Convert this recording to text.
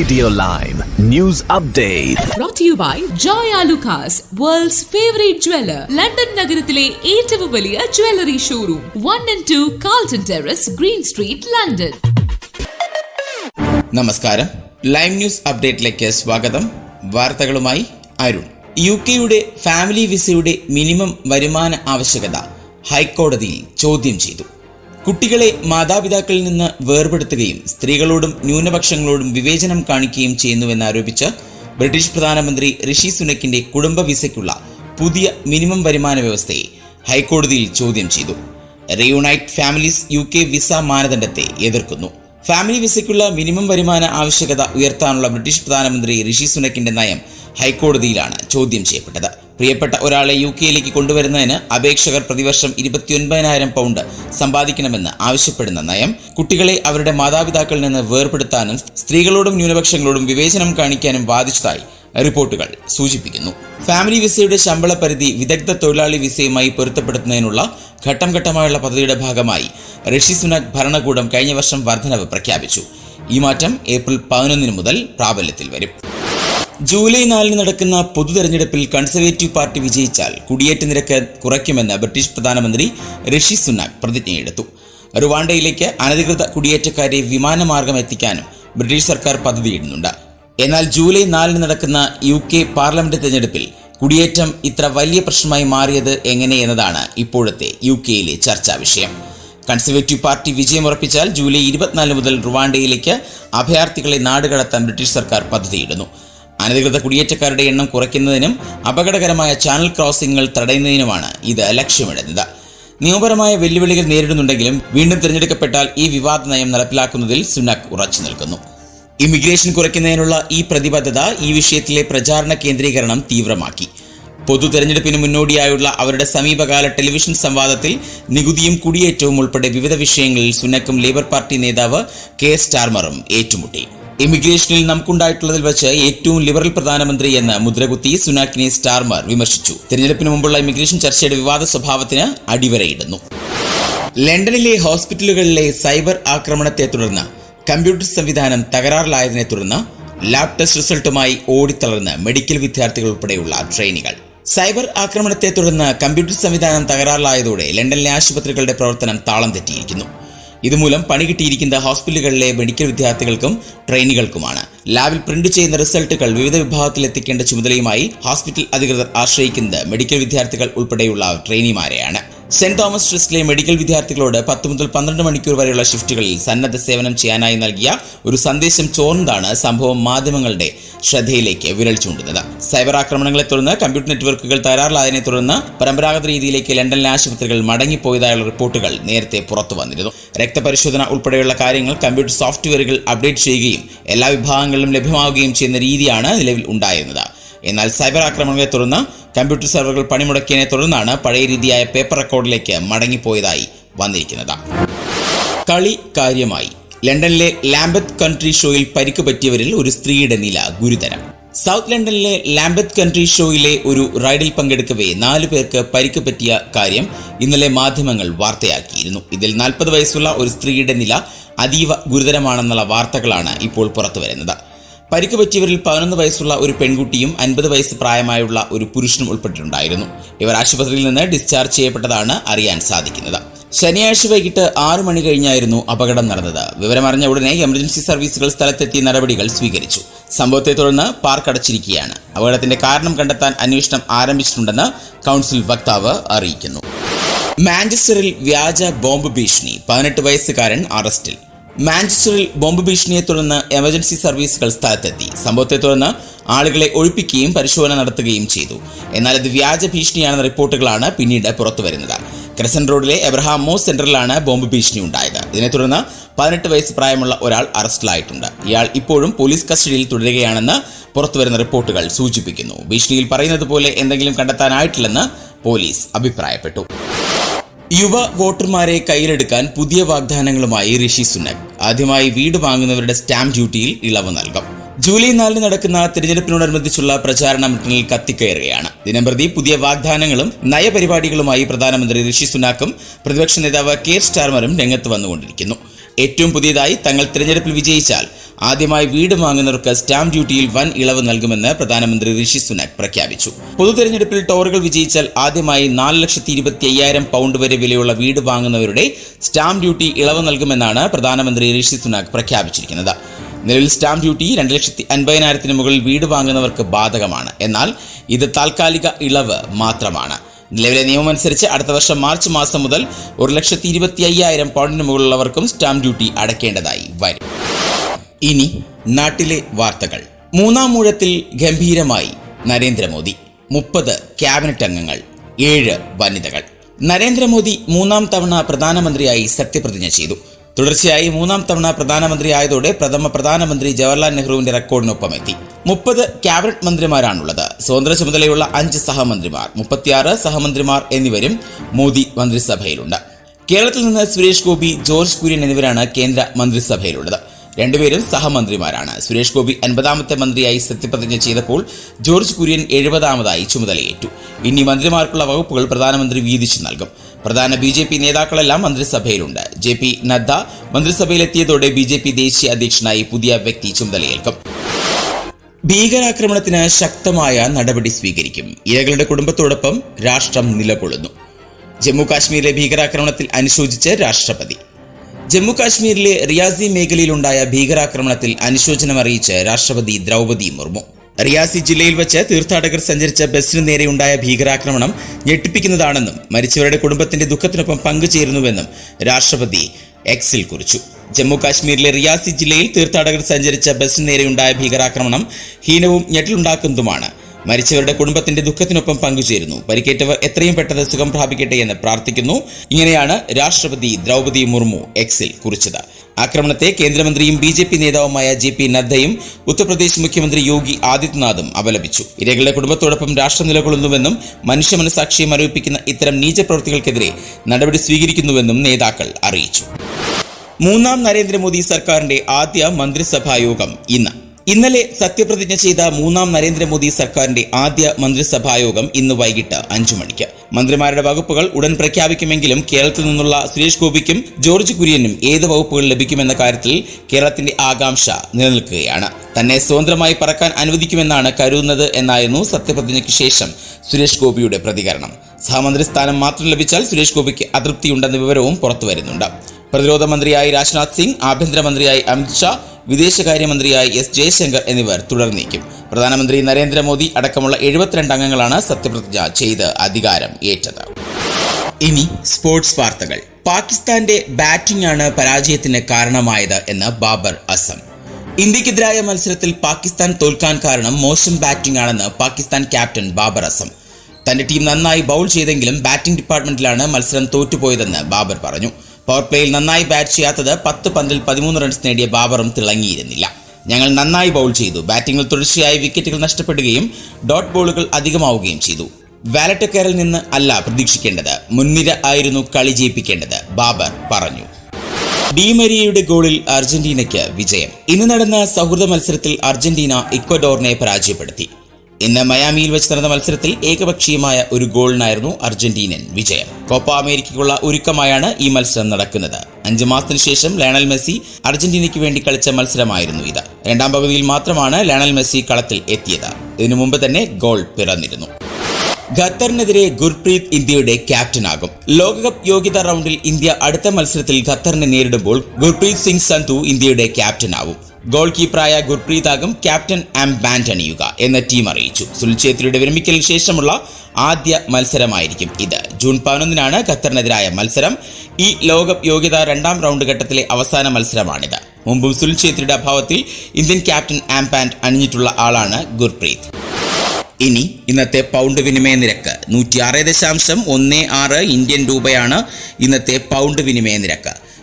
Radio live news update brought to you by Joy world's world's favorite jeweler. London നഗരത്തിലെ ഏറ്റവും വലിയ jewellery showroom one and two Carlton Terrace Green Street London നമസ്കാരം. Live news അപ്ഡേറ്റിലേക്ക് സ്വാഗതം. വാർത്തകളുമായി Arun. U കെയുടെ family വിസയുടെ minimum വരുമാന ആവശ്യകത ഹൈക്കോടതിയിൽ ചോദ്യം ചെയ്തു. കുട്ടികളെ മാതാപിതാക്കളിൽ നിന്ന് വേർപെടുത്തുകയും സ്ത്രീകളോടും ന്യൂനപക്ഷങ്ങളോടും വിവേചനം കാണിക്കുകയും ചെയ്യുന്നുവെന്നാരോപിച്ച് ബ്രിട്ടീഷ് പ്രധാനമന്ത്രി ഋഷി സുനക്കിന്റെ കുടുംബ വിസയ്ക്കുള്ള പുതിയ മിനിമം വരുമാന വ്യവസ്ഥയെ ഹൈക്കോടതിയിൽ ചോദ്യം ചെയ്തു. Reunite families U K visa മാനദണ്ഡത്തെ എതിർക്കുന്നു. ഫാമിലി വിസയ്ക്കുള്ള മിനിമം വരുമാന ആവശ്യകത ഉയർത്താനുള്ള ബ്രിട്ടീഷ് പ്രധാനമന്ത്രി ഋഷി സുനക്കിന്റെ നയം ഹൈക്കോടതിയിലാണ് ചോദ്യം ചെയ്യപ്പെട്ടത്. പ്രിയപ്പെട്ട ഒരാളെ യു കെയിലേക്ക് കൊണ്ടുവരുന്നതിന് അപേക്ഷകർ പ്രതിവർഷം ഇരുപത്തിയൊൻപതിനായിരം പൗണ്ട് സമ്പാദിക്കണമെന്ന് ആവശ്യപ്പെടുന്ന നയം കുട്ടികളെ അവരുടെ മാതാപിതാക്കളിൽ നിന്ന് വേർപെടുത്താനും സ്ത്രീകളോടും ന്യൂനപക്ഷങ്ങളോടും വിവേചനം കാണിക്കാനും ബാധിച്ചതായി റിപ്പോർട്ടുകൾ സൂചിപ്പിക്കുന്നു. ഫാമിലി വിസയുടെ ശമ്പള പരിധി വിദഗ്ധ തൊഴിലാളി വിസയുമായി പൊരുത്തപ്പെടുത്തുന്നതിനുള്ള ഘട്ടം ഘട്ടമായുള്ള പദ്ധതിയുടെ ഭാഗമായി ഋഷി സുനക് ഭരണകൂടം കഴിഞ്ഞ വർഷം വർധനവ് പ്രഖ്യാപിച്ചു. ഈ മാറ്റം ഏപ്രിൽ പതിനൊന്നിന് മുതൽ പ്രാബല്യത്തിൽ വരും. ജൂലൈ നാലിന് നടക്കുന്ന പൊതു തെരഞ്ഞെടുപ്പിൽ കൺസർവേറ്റീവ് പാർട്ടി വിജയിച്ചാൽ കുടിയേറ്റ നിരക്ക് കുറയ്ക്കുമെന്ന് ബ്രിട്ടീഷ് പ്രധാനമന്ത്രി ഋഷി സുനാക് പ്രതിജ്ഞയെടുത്തു. റുവാണ്ടയിലേക്ക് അനധികൃത കുടിയേറ്റക്കാരെ വിമാനമാർഗം എത്തിക്കാനും ബ്രിട്ടീഷ് സർക്കാർ പദ്ധതിയിടുന്നുണ്ട്. എന്നാൽ ജൂലൈ നാലിന് നടക്കുന്ന യു കെ പാർലമെന്റ് തെരഞ്ഞെടുപ്പിൽ കുടിയേറ്റം ഇത്ര വലിയ പ്രശ്നമായി മാറിയത് എങ്ങനെ എന്നതാണ് ഇപ്പോഴത്തെ യു കെയിലെ ചർച്ചാ വിഷയം. കൺസർവേറ്റീവ് പാർട്ടി വിജയമുറപ്പിച്ചാൽ ജൂലൈ ഇരുപത്തിനാല് മുതൽ റുവാണ്ടയിലേക്ക് അഭയാർത്ഥികളെ നാടുകടത്താൻ ബ്രിട്ടീഷ് സർക്കാർ പദ്ധതിയിടുന്നു. അനധികൃത കുടിയേറ്റക്കാരുടെ എണ്ണം കുറയ്ക്കുന്നതിനും അപകടകരമായ ചാനൽ ക്രോസിംഗുകൾ തടയുന്നതിനുമാണ് ഇത് ലക്ഷ്യമിടുന്നത്. നിയമപരമായ വെല്ലുവിളികൾ നേരിടുന്നുണ്ടെങ്കിലും വീണ്ടും തിരഞ്ഞെടുക്കപ്പെട്ടാൽ ഈ വിവാദ നയം നടപ്പിലാക്കുന്നതിൽ സുനക് ഉറച്ചു നിൽക്കുന്നു. ഇമിഗ്രേഷൻ കുറയ്ക്കുന്നതിനുള്ള ഈ പ്രതിബദ്ധത ഈ വിഷയത്തിലെ പ്രചാരണ കേന്ദ്രീകരണം തീവ്രമാക്കി. പൊതു തെരഞ്ഞെടുപ്പിന് മുന്നോടിയായുള്ള അവരുടെ സമീപകാല ടെലിവിഷൻ സംവാദത്തിൽ നികുതിയും കുടിയേറ്റവും ഉൾപ്പെടെ വിവിധ വിഷയങ്ങളിൽ സുനക്കും ലേബർ പാർട്ടി നേതാവ് കെ സ്റ്റാർമറും ഏറ്റുമുട്ടി. ഇമിഗ്രേഷനിൽ നമുക്കുണ്ടായിട്ടുള്ളതിൽ വെച്ച് ഏറ്റവും ലിബറൽ പ്രധാനമന്ത്രി എന്ന് മുദ്രകുത്തി സുനാക്കിനെ സ്റ്റാർമർ വിമർശിച്ചു. തെരഞ്ഞെടുപ്പിന് മുമ്പുള്ള ഇമിഗ്രേഷൻ ചർച്ചയുടെ വിവാദ സ്വഭാവത്തിന് അടിവരയിടുന്നു. ലണ്ടനിലെ ഹോസ്പിറ്റലുകളിലെ സൈബർ ആക്രമണത്തെ തുടർന്ന് കമ്പ്യൂട്ടർ സംവിധാനം തകരാറിലായതിനെ തുടർന്ന് ലാബ് ടെസ്റ്റ് റിസൾട്ടുമായി ഓടിത്തളർന്ന് മെഡിക്കൽ വിദ്യാർത്ഥികൾ ഉൾപ്പെടെയുള്ള ട്രെയിനികൾ സൈബർ ആക്രമണത്തെ തുടർന്ന് കമ്പ്യൂട്ടർ സംവിധാനം തകരാറിലായതോടെ ലണ്ടനിലെ ആശുപത്രികളുടെ പ്രവർത്തനം താളം തെറ്റിയിരിക്കുന്നു. ഇതുമൂലം പണി കിട്ടിയിരിക്കുന്ന ഹോസ്പിറ്റലുകളിലെ മെഡിക്കൽ വിദ്യാർത്ഥികൾക്കും ട്രെയിനികൾക്കുമാണ്. ലാബിൽ പ്രിന്റ് ചെയ്യുന്ന റിസൾട്ടുകൾ വിവിധ വിഭാഗത്തിൽ എത്തിക്കേണ്ട ചുമതലയുമായി ഹോസ്പിറ്റൽ അധികൃതർ ആശ്രയിക്കുന്നത് മെഡിക്കൽ വിദ്യാർത്ഥികൾ ഉൾപ്പെടെയുള്ള ട്രെയിനിമാരെയാണ്. സെന്റ് തോമസ് ട്രസ്റ്റിലെ മെഡിക്കൽ വിദ്യാർത്ഥികളോട് പത്ത് മുതൽ പന്ത്രണ്ട് മണിക്കൂർ വരെയുള്ള ഷിഫ്റ്റുകളിൽ സന്നദ്ധ സേവനം ചെയ്യാനായി നൽകിയ ഒരു സന്ദേശം ചോർന്നതാണ് സംഭവം മാധ്യമങ്ങളുടെ ശ്രദ്ധയിലേക്ക് വിരൽ ചൂണ്ടുന്നത്. സൈബർ ആക്രമണങ്ങളെ തുടർന്ന് കമ്പ്യൂട്ടർ നെറ്റ്വർക്കുകൾ തകരാറിലായതിനെ തുടർന്ന് പരമ്പരാഗത രീതിയിലേക്ക് ലണ്ടനിലെ ആശുപത്രികൾ മടങ്ങിപ്പോയതായുള്ള റിപ്പോർട്ടുകൾ നേരത്തെ പുറത്തു വന്നിരുന്നു. രക്തപരിശോധന ഉൾപ്പെടെയുള്ള കാര്യങ്ങൾ കമ്പ്യൂട്ടർ സോഫ്റ്റ്വെയറുകൾ അപ്ഡേറ്റ് ചെയ്യുകയും എല്ലാ വിഭാഗങ്ങളിലും ലഭ്യമാവുകയും ചെയ്യുന്ന രീതിയാണ് നിലവിൽ ഉണ്ടായിരുന്നത്. എന്നാൽ സൈബർ ആക്രമണങ്ങളെ തുടർന്ന് കമ്പ്യൂട്ടർ സെർവറുകൾ പണിമുടക്കിയതിനെ തുടർന്നാണ് പഴയ രീതിയായ പേപ്പർ റെക്കോർഡിലേക്ക് മടങ്ങിപ്പോയതായി വന്നിരിക്കുന്നത്. കളി കാര്യമായി. ലണ്ടനിലെ ലാംബത്ത് കൺട്രി ഷോയിൽ പരിക്ക് പറ്റിയവരിൽ ഒരു സ്ത്രീയുടെ നില ഗുരുതരം. സൗത്ത് ലണ്ടനിലെ ലാംബത്ത് കൺട്രി ഷോയിലെ ഒരു റൈഡിൽ പങ്കെടുക്കവേ നാലു പേർക്ക് പരിക്ക് പറ്റിയ കാര്യം ഇന്നലെ മാധ്യമങ്ങൾ വാർത്തയാക്കിയിരുന്നു. ഇതിൽ നാൽപ്പത് വയസ്സുള്ള ഒരു സ്ത്രീയുടെ നില അതീവ ഗുരുതരമാണെന്നുള്ള വാർത്തകളാണ് ഇപ്പോൾ പുറത്തുവരുന്നത്. പരിക്ക് പറ്റിയവരിൽ പതിനൊന്ന് വയസ്സുള്ള ഒരു പെൺകുട്ടിയും അൻപത് വയസ്സ് പ്രായമായുള്ള ഒരു പുരുഷനും ഉൾപ്പെട്ടിട്ടുണ്ടായിരുന്നു. ഇവർ ആശുപത്രിയിൽ നിന്ന് ഡിസ്ചാർജ് ചെയ്യപ്പെട്ടതാണ് അറിയാൻ സാധിക്കുന്നത്. ശനിയാഴ്ച വൈകിട്ട് ആറു മണി കഴിഞ്ഞായിരുന്നു അപകടം നടന്നത്. വിവരമറിഞ്ഞ ഉടനെ എമർജൻസി സർവീസുകൾ സ്ഥലത്തെത്തി നടപടികൾ സ്വീകരിച്ചു. സംഭവത്തെ തുടർന്ന് പാർക്ക് അടച്ചിരിക്കുകയാണ്. അപകടത്തിന്റെ കാരണം കണ്ടെത്താൻ അന്വേഷണം ആരംഭിച്ചിട്ടുണ്ടെന്ന് കൗൺസിൽ വക്താവ് അറിയിക്കുന്നു. മാഞ്ചസ്റ്ററിൽ വ്യാജ ബോംബ് ഭീഷണി. പതിനെട്ട് വയസ്സുകാരൻ അറസ്റ്റിൽ. മാഞ്ചസ്റ്ററിൽ ബോംബ് ഭീഷണിയെ തുടർന്ന് എമർജൻസി സർവീസുകൾ സ്ഥലത്തെത്തി. സംഭവത്തെ തുടർന്ന് ആളുകളെ ഒഴിപ്പിക്കുകയും പരിശോധന നടത്തുകയും ചെയ്തു. എന്നാൽ ഇത് വ്യാജ ഭീഷണിയാണെന്ന റിപ്പോർട്ടുകളാണ് പിന്നീട് പുറത്തുവരുന്നത് ക്രസൻ റോഡിലെ എബ്രഹാം മോ സെന്ററിലാണ് ബോംബ് ഭീഷണി ഉണ്ടായത്. ഇതിനെ തുടർന്ന് പതിനെട്ട് വയസ്സ് പ്രായമുള്ള ഒരാൾ അറസ്റ്റിലായിട്ടുണ്ട്. ഇയാൾ ഇപ്പോഴും പോലീസ് കസ്റ്റഡിയിൽ തുടരുകയാണെന്ന് പുറത്തുവരുന്ന റിപ്പോർട്ടുകൾ സൂചിപ്പിക്കുന്നു. ഭീഷണിയിൽ പറയുന്നത് പോലെ എന്തെങ്കിലും കണ്ടെത്താനായിട്ടില്ലെന്ന് പോലീസ് അഭിപ്രായപ്പെട്ടു. യുവ വോട്ടർമാരെ കയ്യിലെടുക്കാൻ പുതിയ വാഗ്ദാനങ്ങളുമായി ഋഷി സുനക്. ആദ്യമായി വീട് വാങ്ങുന്നവരുടെ സ്റ്റാമ്പ് ഡ്യൂട്ടിയിൽ ഇളവ് നൽകും. ജൂലൈ നാലിന് നടക്കുന്ന തിരഞ്ഞെടുപ്പിനോടനുബന്ധിച്ചുള്ള പ്രചാരണ മിട്ടണിൽ കത്തിക്കയറുകയാണ് ദിനംപ്രതി പുതിയ വാഗ്ദാനങ്ങളും നയപരിപാടികളുമായി പ്രധാനമന്ത്രി ഋഷി സുനാക്കും പ്രതിപക്ഷ നേതാവ് കെ സ്റ്റാർമറും രംഗത്ത് വന്നുകൊണ്ടിരിക്കുന്നു. ഏറ്റവും പുതിയതായി തങ്ങൾ തിരഞ്ഞെടുപ്പിൽ വിജയിച്ചാൽ ആദ്യമായി വീട് വാങ്ങുന്നവർക്ക് സ്റ്റാമ്പ് ഡ്യൂട്ടിയിൽ വൻ ഇളവ് നൽകുമെന്ന് പ്രധാനമന്ത്രി ഋഷി സുനാക് പ്രഖ്യാപിച്ചു. പൊതു തെരഞ്ഞെടുപ്പിൽ ടോറുകൾ വിജയിച്ചാൽ ആദ്യമായി നാല് ലക്ഷത്തി ഇരുപത്തി അയ്യായിരം പൗണ്ട് വരെ വിലയുള്ള വീട് വാങ്ങുന്നവരുടെ സ്റ്റാമ്പ് ഡ്യൂട്ടി ഇളവ് നൽകുമെന്നാണ് പ്രധാനമന്ത്രി ഋഷി സുനാക് പ്രഖ്യാപിച്ചിരിക്കുന്നത്. നിലവിൽ സ്റ്റാമ്പ് ഡ്യൂട്ടി രണ്ട് ലക്ഷത്തി അൻപതിനായിരത്തിന് മുകളിൽ വീട് വാങ്ങുന്നവർക്ക് ബാധകമാണ്. എന്നാൽ ഇത് താൽക്കാലിക ഇളവ് മാത്രമാണ്. നിലവിലെ നിയമമനുസരിച്ച് അടുത്ത വർഷം മാർച്ച് മാസം മുതൽ ഒരു ലക്ഷത്തി ഇരുപത്തി അയ്യായിരം പൗണ്ടിന് മുകളിലുള്ളവർക്കും സ്റ്റാമ്പ് ഡ്യൂട്ടി അടയ്ക്കേണ്ടതായി വരും. ഇനി നാട്ടിലെ വാർത്തകൾ. മൂന്നാം ഊഴത്തിൽ ഗംഭീരമായി നരേന്ദ്രമോദി. മുപ്പത് ക്യാബിനറ്റ് അംഗങ്ങൾ ഏഴ് വനിതകൾ. നരേന്ദ്രമോദി മൂന്നാം തവണ പ്രധാനമന്ത്രിയായി സത്യപ്രതിജ്ഞ ചെയ്തു. തുടർച്ചയായി മൂന്നാം തവണ പ്രധാനമന്ത്രിയായതോടെ പ്രഥമ പ്രധാനമന്ത്രി ജവഹർലാൽ നെഹ്റുവിന്റെ റെക്കോർഡിനൊപ്പം എത്തി. മുപ്പത് ക്യാബിനറ്റ് മന്ത്രിമാരാണുള്ളത്. സ്വതന്ത്ര ചുമതലയുള്ള അഞ്ച് സഹമന്ത്രിമാർ മുപ്പത്തിയാറ് സഹമന്ത്രിമാർ എന്നിവരും മോദി മന്ത്രിസഭയിലുണ്ട്. കേരളത്തിൽ നിന്ന് സുരേഷ് ഗോപി ജോർജ് കുര്യൻ എന്നിവരാണ് കേന്ദ്ര മന്ത്രിസഭയിലുള്ളത്. രണ്ടുപേരും സഹമന്ത്രിമാരാണ്. സുരേഷ് ഗോപി അൻപതാമത്തെ മന്ത്രിയായി സത്യപ്രതിജ്ഞ ചെയ്തപ്പോൾ ജോർജ് കുര്യൻ എഴുപതാമതായി ചുമതലയേറ്റു. ഇനി മന്ത്രിമാർക്കുള്ള വകുപ്പുകൾ പ്രധാനമന്ത്രി വീതിച്ചു നൽകും. പ്രധാന ബി ജെ പി നേതാക്കളെല്ലാം മന്ത്രിസഭയിലുണ്ട്. ജെ പി നദ്ദ മന്ത്രിസഭയിലെത്തിയതോടെ ബി ജെ പി ദേശീയ അധ്യക്ഷനായി പുതിയ വ്യക്തി ചുമതലയേൽക്കും. ഭീകരാക്രമണത്തിന് ശക്തമായ നടപടി സ്വീകരിക്കും. ഇരകളുടെ കുടുംബത്തോടൊപ്പം രാഷ്ട്രം നിലകൊള്ളുന്നു. ജമ്മു കാശ്മീരിലെ ഭീകരാക്രമണത്തിൽ അനുശോചിച്ച് രാഷ്ട്രപതി. ജമ്മു കാശ്മീരിലെ റിയാസി മേഖലയിലുണ്ടായ ഭീകരാക്രമണത്തിൽ അനുശോചനം അറിയിച്ച് രാഷ്ട്രപതി ദ്രൗപതി മുർമു. റിയാസി ജില്ലയിൽ വെച്ച് തീർത്ഥാടകർ സഞ്ചരിച്ച ബസ്സിനു നേരെയുണ്ടായ ഭീകരാക്രമണം ഞെട്ടിപ്പിക്കുന്നതാണെന്നും മരിച്ചവരുടെ കുടുംബത്തിന്റെ ദുഃഖത്തിനൊപ്പം പങ്കുചേരുന്നുവെന്നും രാഷ്ട്രപതി എക്സിൽ കുറിച്ചു. ജമ്മു കാശ്മീരിലെ റിയാസി ജില്ലയിൽ തീർത്ഥാടകർ സഞ്ചരിച്ച ബസ്സിനു നേരെയുണ്ടായ ഭീകരാക്രമണം ഹീനവും ഞെട്ടിലുണ്ടാക്കുന്നതുമാണ് മരിച്ചവരുടെ കുടുംബത്തിന്റെ ദുഃഖത്തിനൊപ്പം പങ്കുചേരുന്നു. പരിക്കേറ്റവർ എത്രയും പെട്ടെന്ന് സുഖം പ്രാപിക്കട്ടെ എന്ന് പ്രാർത്ഥിക്കുന്നു. ഇങ്ങനെയാണ് രാഷ്ട്രപതി ദ്രൗപതി മുർമു എക്സിൽ കുറിച്ചത്. ആക്രമണത്തെ കേന്ദ്രമന്ത്രിയും ബി ജെ പി നേതാവുമായ ജെ പി നദ്ദയും ഉത്തർപ്രദേശ് മുഖ്യമന്ത്രി യോഗി ആദിത്യനാഥും അപലപിച്ചു. ഇരകളുടെ കുടുംബത്തോടൊപ്പം രാഷ്ട്രം നിലകൊള്ളുന്നുവെന്നും മനുഷ്യ മനസാക്ഷിയെ മരവിപ്പിക്കുന്ന ഇത്തരം നീചപ്രവൃത്തികൾക്കെതിരെ നടപടി സ്വീകരിക്കുന്നുവെന്നും നേതാക്കൾ അറിയിച്ചു. മൂന്നാം നരേന്ദ്രമോദി സർക്കാരിന്റെ ആദ്യ മന്ത്രിസഭാ യോഗം ഇന്ന്. ഇന്നലെ സത്യപ്രതിജ്ഞ ചെയ്ത മൂന്നാം നരേന്ദ്രമോദി സർക്കാരിന്റെ ആദ്യ മന്ത്രിസഭായോഗം ഇന്ന് വൈകിട്ട് അഞ്ചു മണിക്ക്. മന്ത്രിമാരുടെ വകുപ്പുകൾ ഉടൻ പ്രഖ്യാപിക്കുമെങ്കിലും കേരളത്തിൽ നിന്നുള്ള സുരേഷ് ഗോപിക്കും ജോർജ് കുര്യനും ഏത് വകുപ്പുകൾ ലഭിക്കുമെന്ന കാര്യത്തിൽ കേരളത്തിന്റെ ആകാംക്ഷ നിലനിൽക്കുകയാണ്. തന്നെ സ്വതന്ത്രമായി പറക്കാൻ അനുവദിക്കുമെന്നാണ് കരുതുന്നത് എന്നായിരുന്നു സത്യപ്രതിജ്ഞയ്ക്ക് ശേഷം സുരേഷ് ഗോപിയുടെ പ്രതികരണം. സഹമന്ത്രി സ്ഥാനം മാത്രം ലഭിച്ചാൽ സുരേഷ് ഗോപിക്ക് അതൃപ്തിയുണ്ടെന്ന വിവരവും പുറത്തുവരുന്നുണ്ട്. പ്രതിരോധ മന്ത്രിയായി രാജ്നാഥ് സിംഗ് ആഭ്യന്തരമന്ത്രിയായി അമിത്ഷാ വിദേശകാര്യമന്ത്രിയായി എസ് ജയശങ്കർ എന്നിവർ തുടർന്നേക്കും പ്രധാനമന്ത്രി നരേന്ദ്രമോദി അടക്കമുള്ള എഴുപത്തിരണ്ട് അംഗങ്ങളാണ് സത്യപ്രതിജ്ഞ ചെയ്ത് അധികാരം ഏറ്റത്. ഇനി സ്പോർട്സ് വാർത്തകൾ. പാകിസ്ഥാന്റെ ബാറ്റിംഗ് ആണ് പരാജയത്തിന് കാരണമായത് എന്ന് ബാബർ അസം. ഇന്ത്യക്കെതിരായ മത്സരത്തിൽ പാകിസ്ഥാൻ തോൽക്കാൻ കാരണം മോശം ബാറ്റിംഗ് ആണെന്ന് പാകിസ്ഥാൻ ക്യാപ്റ്റൻ ബാബർ അസം. തന്റെ ടീം നന്നായി ബൗൾ ചെയ്തെങ്കിലും ബാറ്റിംഗ് ഡിപ്പാർട്ട്മെന്റിലാണ് മത്സരം തോറ്റുപോയതെന്ന് ബാബർ പറഞ്ഞു. പവർ പ്ലേയിൽ നന്നായി ബാറ്റ് ചെയ്യാത്തത് പത്ത് പന്തിൽ പതിമൂന്ന് റൺസ് നേടിയ ബാബറും തിളങ്ങിയിരുന്നില്ല. ഞങ്ങൾ നന്നായി ബൗൾ ചെയ്തു. ബാറ്റിംഗിൽ തുടർച്ചയായി വിക്കറ്റുകൾ നഷ്ടപ്പെടുകയും ഡോട്ട് ബോളുകൾ അധികമാവുകയും ചെയ്തു. വാലറ്റക്കാരിൽ നിന്ന് അല്ല പ്രതീക്ഷിക്കേണ്ടത്. മുൻനിര ആയിരുന്നു കളി ജയിപ്പിക്കേണ്ടത്. ബാബർ പറഞ്ഞു. ഡിമരിയയുടെ ഗോളിൽ അർജന്റീനയ്ക്ക് വിജയം. ഇന്ന് നടന്ന സൗഹൃദ മത്സരത്തിൽ അർജന്റീന ഇക്വഡോറിനെ പരാജയപ്പെടുത്തി. ഇന്ന് മയാമിയിൽ വെച്ച് നടന്ന മത്സരത്തിൽ ഏകപക്ഷീയമായ ഒരു ഗോളിനായിരുന്നു അർജന്റീനൻ വിജയം. കോപ്പ അമേരിക്കയ്ക്കുള്ള ഒരുക്കമായാണ് ഈ മത്സരം നടക്കുന്നത്. അഞ്ച് മാസത്തിന് ശേഷം ലയണൽ മെസ്സി അർജന്റീനയ്ക്ക് വേണ്ടി കളിച്ച മത്സരമായിരുന്നു ഇത്. രണ്ടാം പകുതിയിൽ മാത്രമാണ് ലയണൽ മെസ്സി കളത്തിൽ എത്തിയത്. ഇതിനു മുമ്പ് തന്നെ ഗോൾ പിറന്നിരുന്നു. ഖത്തറിനെതിരെ ഗുർപ്രീത് ഇന്ത്യയുടെ ക്യാപ്റ്റനാകും. ലോകകപ്പ് യോഗ്യതാ റൗണ്ടിൽ ഇന്ത്യ അടുത്ത മത്സരത്തിൽ ഖത്തറിനെ നേരിടുമ്പോൾ ഗുർപ്രീത് സിംഗ് സന്ധു ഇന്ത്യയുടെ ക്യാപ്റ്റനാവും. ഗോൾ കീപ്പറായ ഗുർപ്രീത് ആകും ക്യാപ്റ്റൻ ആം ബാൻഡ് അണിയുക എന്ന് ടീം അറിയിച്ചു. സുനിൽ ഛേത്രിയുടെ വിരമിക്കലിന് ശേഷമുള്ള ആദ്യ മത്സരമായിരിക്കും ഇത്. ജൂൺ പതിനൊന്നിനാണ് ഖത്തറിനെതിരായ മത്സരം. ഈ ലോകകപ്പ് യോഗ്യതാ രണ്ടാം റൗണ്ട് ഘട്ടത്തിലെ അവസാന മത്സരമാണിത്. മുമ്പും സുനിൽ ഛേത്രിയുടെ അഭാവത്തിൽ ഇന്ത്യൻ ക്യാപ്റ്റൻ ആം പാൻഡ് അണിഞ്ഞിട്ടുള്ള ആളാണ് ഗുർപ്രീത്. ഇനി ഇന്നത്തെ പൗണ്ട് വിനിമയ നിരക്ക് നൂറ്റി ആറ് ദശാംശം ഒന്ന് ആറ് ഇന്ത്യൻ രൂപയാണ് ഇന്നത്തെ പൗണ്ട് വിനിമയ നിരക്ക്.